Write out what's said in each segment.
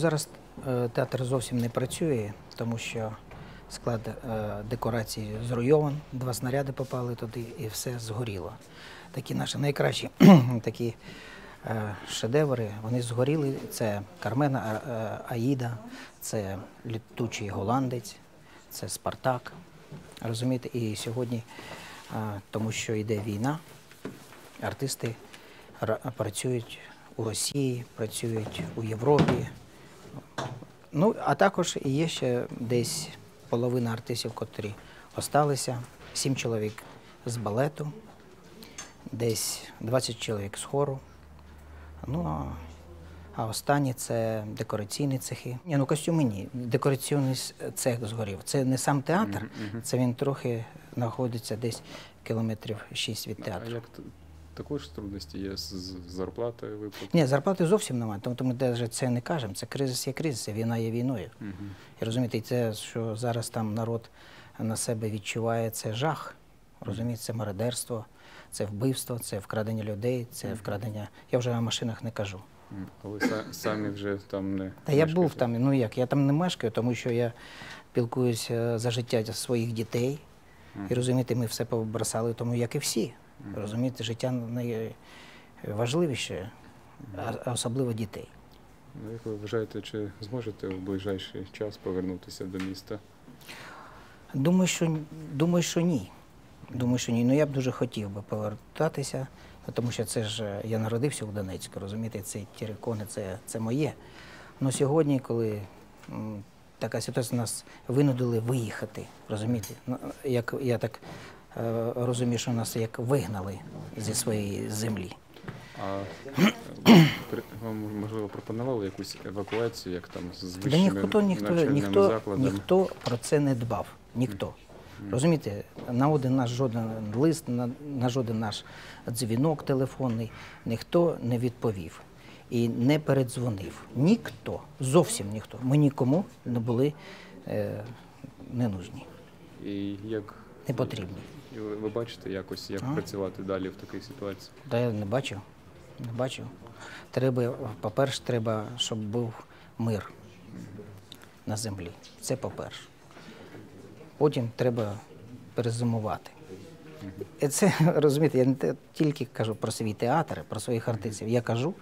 Зараз е, театр зовсім не працює, тому що склад е, декорації зруйован, два снаряди попали туди і все згоріло. Такі наші найкращі такі е, шедеври, вони згоріли. Це Кармена Аїда, це літучий голландець, це Спартак. Розумієте, і сьогодні, тому що йде війна, артисти працюють у Росії, працюють у Європі. Ну, а також є ще десь половина артистів, котрі осталися, сім чоловік з балету, десь 20 чоловік з хору. Ну, а- а останні це декораційні цехи. Ні, ну костюми ні. Декораційний цех згорів. Це не сам театр, це він трохи знаходиться десь кілометрів 6 від А театру. Також трудності є з зарплатою виплат? Ні, зарплати зовсім немає, тому ми навіть це не кажемо. Це кризис є кризис, війна є війною. І розумієте, і це, що зараз там народ на себе відчуває, це жах. Розумієте, це мародерство, це вбивство, це вкрадення людей, це вкрадення. Я вже о машинах не кажу. А ви самі вже там не Та я був там, ну як, я там не мешкаю, тому що я спілкуюся за життя своїх дітей. І розумієте, ми все побросали, тому як і всі. Розумієте, життя найважливіше, а особливо дітей. Ну, як ви вважаєте, чи зможете в ближайший час повернутися до міста? Думаю, що думаю, що ні. Думаю, що ні. Ну я б дуже хотів би повертатися, тому що це ж я народився у Донецьку, розумієте, це тірикони, це, це моє. Ну сьогодні, коли така ситуація, нас винудили виїхати, розумієте? Ну, як я так е, розумію, що нас як вигнали зі своєї землі. А вам можливо пропонували якусь евакуацію, як там з вищими ніхто, ніхто, ніхто, закладами? ніхто про це не дбав. Ніхто. Розумієте, на один наш жоден лист, на, на жоден наш дзвінок телефонний ніхто не відповів і не передзвонив. Ніхто, зовсім ніхто. Ми нікому не були е, не нужні, І як не потрібні. і ви, ви бачите якось, як А? працювати далі в такій ситуації? Та я не бачив. Не бачив. Треба, по-перше, треба, щоб був мир на землі. Це по-перше. Потім треба перезимувати. І це, розумієте, я не те- тільки кажу про свій театр, про своїх артистів. Я кажу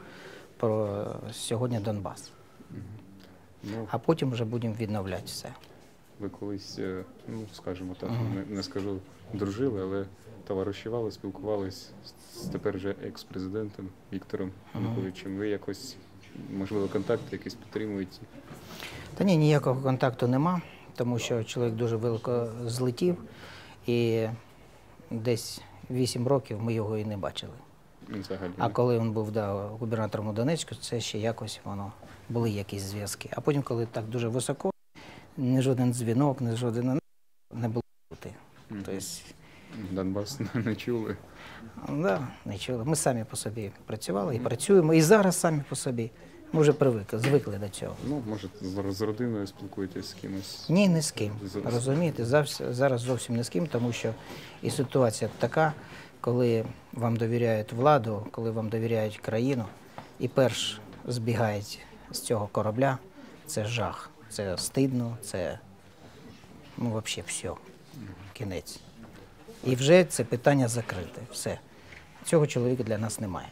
про сьогодні Донбас. Ну, А потім вже будемо відновляти все. Ви колись, е, ну скажімо так, не, не скажу дружили, але товаришували, спілкувались з тепер вже екс-президентом Віктором Януковичем. Ви якось, можливо, контакти якісь підтримуєте? Та ні, ніякого контакту нема, тому що чоловік дуже велико злетів, і десь 8 років ми його і не бачили. Ну, Взагалі. А коли він був да, губернатором у Донецьку, це ще якось воно були якісь зв'язки. А потім, коли так дуже високо, ні жоден дзвінок, ні жоден не було чути. Тобто, Донбас не чули. да, не чули. Ми самі по собі працювали і працюємо, і зараз самі по собі. Ми вже привикли, звикли до цього. Ну, може, з, родиною спілкуєтесь з кимось. Ні, ні з ким. Розумієте, зараз зовсім не з ким, тому що і ситуація така, коли вам довіряють владу, коли вам довіряють країну, і перш збігають з цього корабля, це жах, це стидно, це ну, взагалі все, кінець. І вже це питання закрите. Все. Цього чоловіка для нас немає.